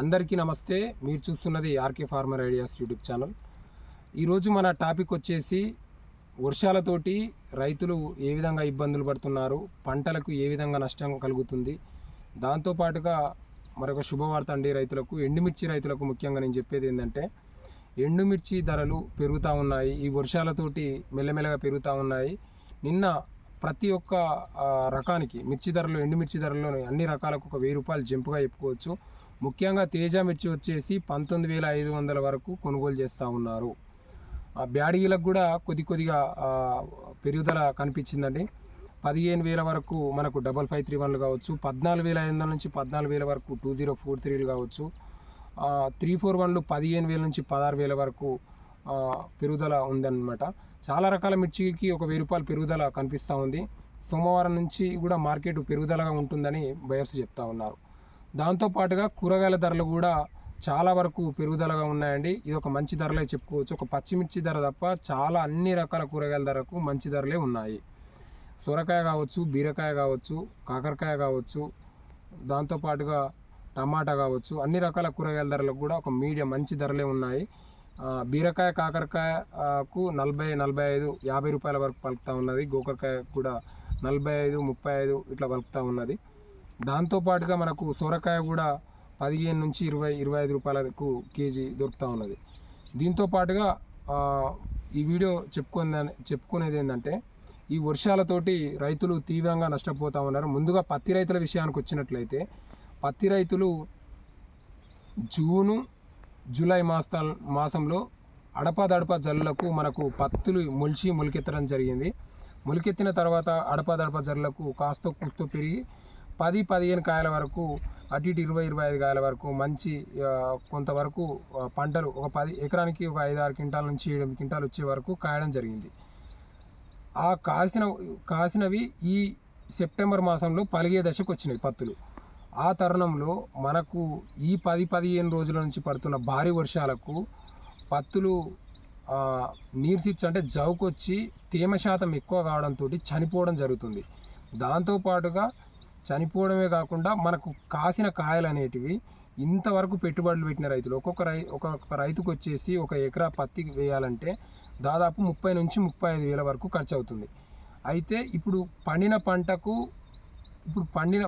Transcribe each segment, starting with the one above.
అందరికీ నమస్తే. మీరు చూస్తున్నది RK farmer ideas YouTube channel. ఈరోజు మన టాపిక్ వచ్చేసి వర్షాలతోటి రైతులు ఏ విధంగా ఇబ్బందులు పడుతున్నారు పంటలకు ఏ విధంగా నష్టం కలుగుతుంది. దాంతోపాటుగా మరొక శుభవార్త అండి రైతులకు ఎండుమిర్చి రైతులకు ముఖ్యంగా నేను చెప్పేది ఏంటంటే ఎండుమిర్చి ధరలు పెరుగుతూ ఉన్నాయి ఈ వర్షాలతోటి మెల్లమెల్లగా పెరుగుతూ ఉన్నాయి. నిన్న ప్రతి ఒక్క రకానికి మిర్చి ధరలు ఎండుమిర్చి ధరలు అన్ని రకాలకు ఒక వెయ్యి రూపాయలు జంపుగా చెప్పుకోవచ్చు. ముఖ్యంగా తేజ మిర్చి వచ్చేసి పంతొమ్మిది వేల ఐదు వందల వరకు కొనుగోలు చేస్తూ ఉన్నారు. ఆ బ్యాడీలకు కూడా కొద్ది కొద్దిగా పెరుగుదల కనిపించిందండి. పదిహేను వేల వరకు మనకు డబల్ ఫైవ్ త్రీ వన్లు కావచ్చు పద్నాలుగు వేల ఐదు వందల నుంచి పద్నాలుగు వేల వరకు టూ జీరో ఫోర్ త్రీలు కావచ్చు త్రీ ఫోర్ వన్లు పదిహేను వేల నుంచి పదహారు వేల వరకు పెరుగుదల ఉందన్నమాట. చాలా రకాల మిర్చికి ఒక వెయ్యి రూపాయలు పెరుగుదల కనిపిస్తూ ఉంది. సోమవారం నుంచి కూడా మార్కెట్ పెరుగుదలగా ఉంటుందని బయర్స్ చెప్తా ఉన్నారు. దాంతోపాటుగా కూరగాయల ధరలు కూడా చాలా వరకు పెరుగుదలగా ఉన్నాయండి. ఇది ఒక మంచి ధరలే చెప్పుకోవచ్చు. ఒక పచ్చిమిర్చి ధర తప్ప చాలా అన్ని రకాల కూరగాయల ధరకు మంచి ధరలే ఉన్నాయి. సొరకాయ కావచ్చు బీరకాయ కావచ్చు కాకరకాయ కావచ్చు దాంతోపాటుగా టమాటా కావచ్చు అన్ని రకాల కూరగాయల ధరలకు కూడా ఒక మీడియం మంచి ధరలే ఉన్నాయి. బీరకాయ కాకరకాయకు నలభై నలభై ఐదు యాభై రూపాయల వరకు పలుకుతూ ఉన్నది. గోకరకాయ కూడా నలభై ఐదు ముప్పై ఐదు ఇట్లా పలుకుతూ ఉన్నది. దాంతోపాటుగా మనకు సొరకాయ కూడా పదిహేను నుంచి ఇరవై ఇరవై ఐదు రూపాయలకు కేజీ దొరుకుతూ ఉన్నది. దీంతో పాటుగా ఈ వీడియో చెప్పుకునే చెప్పుకునేది ఏంటంటే ఈ వర్షాలతోటి రైతులు తీవ్రంగా నష్టపోతూ ఉన్నారు. ముందుగా పత్తి రైతుల విషయానికి వచ్చినట్లయితే పత్తి రైతులు జూను జూలై మాస మాసంలో అడపాదడప జల్లులకు మనకు పత్తులు మొలిచి మొలికెత్తడం జరిగింది. మొలికెత్తిన తర్వాత అడపాదడప జల్లులకు కాస్త కూస్తో పెరిగి పది పదిహేను కాయల వరకు అటు ఇటు ఇరవై ఇరవై ఐదు కాయల వరకు మంచి కొంతవరకు పంటలు ఒక పది ఎకరానికి ఒక ఐదు ఆరు క్వింటాల నుంచి ఏడు క్వింటాలు వచ్చే వరకు కాయడం జరిగింది. ఆ కాసిన కాసినవి ఈ సెప్టెంబర్ మాసంలో పలిగే దశకు వచ్చినాయి పత్తులు. ఆ తరుణంలో మనకు ఈ పది పదిహేను రోజుల నుంచి పడుతున్న భారీ వర్షాలకు పత్తులు నీర్సిచ్చు అంటే జవుకొచ్చి తేమ శాతం ఎక్కువ కావడంతో చనిపోవడం జరుగుతుంది. దాంతోపాటుగా చనిపోవడమే కాకుండా మనకు కాసిన కాయలు అనేటివి ఇంతవరకు పెట్టుబడులు పెట్టిన రైతులు. ఒక్కొక్క రై ఒక్కొక్క రైతుకు వచ్చేసి ఒక ఎకరా పత్తి వేయాలంటే దాదాపు ముప్పై నుంచి ముప్పై ఐదు వేల వరకు ఖర్చు అవుతుంది అయితే ఇప్పుడు పండిన పంటకు ఇప్పుడు పండిన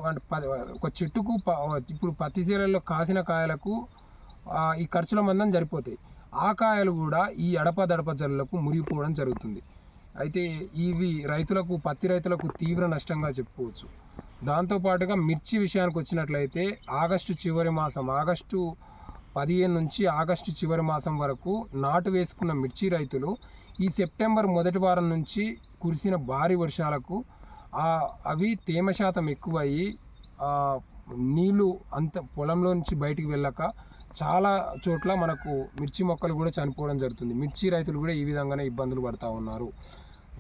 ఒక చెట్టుకు ప- ఇప్పుడు పత్తి చీరల్లో కాసిన కాయలకు ఈ ఖర్చుల మందం సరిపోతాయి. ఆ కాయలు కూడా ఈ అడప దడప జల్లులకు మురిగిపోవడం జరుగుతుంది. అయితే ఇవి రైతులకు పత్తి రైతులకు తీవ్ర నష్టంగా చెప్పుకోవచ్చు. దాంతోపాటుగా మిర్చి విషయానికి వచ్చినట్లయితే ఆగస్టు చివరి మాసం ఆగస్టు పదిహేను నుంచి ఆగస్టు చివరి మాసం వరకు నాటు వేసుకున్న మిర్చి రైతులు ఈ సెప్టెంబర్ మొదటి వారం నుంచి కురిసిన భారీ వర్షాలకు అవి తేమ శాతం ఎక్కువయ్యి ఆ, నీళ్ళు అంత పొలంలో నుంచి బయటికి వెళ్ళక చాలా చోట్ల మనకు మిర్చి మొక్కలు కూడా చనిపోవడం జరుగుతుంది. మిర్చి రైతులు కూడా ఈ విధంగానే ఇబ్బందులు పడుతూ ఉన్నారు.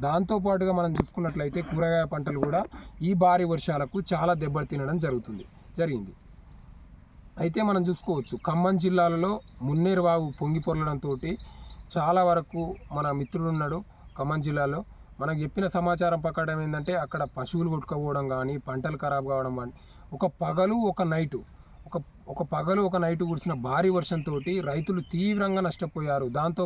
దాంతోపాటుగా మనం చూసుకున్నట్లయితే కూరగాయ పంటలు కూడా ఈ భారీ వర్షాలకు చాలా దెబ్బలు తినడం జరుగుతుంది. జరిగింది. అయితే మనం చూసుకోవచ్చు ఖమ్మం జిల్లాలలో మున్నేరు వాగు పొంగి పొరలడంతో చాలా వరకు మన మిత్రుడు ఉన్నాడు. ఖమ్మం జిల్లాలో మనకు చెప్పిన సమాచారం ప్రకారం ఏంటంటే అక్కడ పశువులు కొట్టుకుపోవడం కానీ పంటలు ఖరాబ్ కావడం కానీ ఒక పగలు ఒక నైటు ఒక ఒక పగలు ఒక నైటు కురిసిన భారీ వర్షంతో రైతులు తీవ్రంగా నష్టపోయారు. దాంతో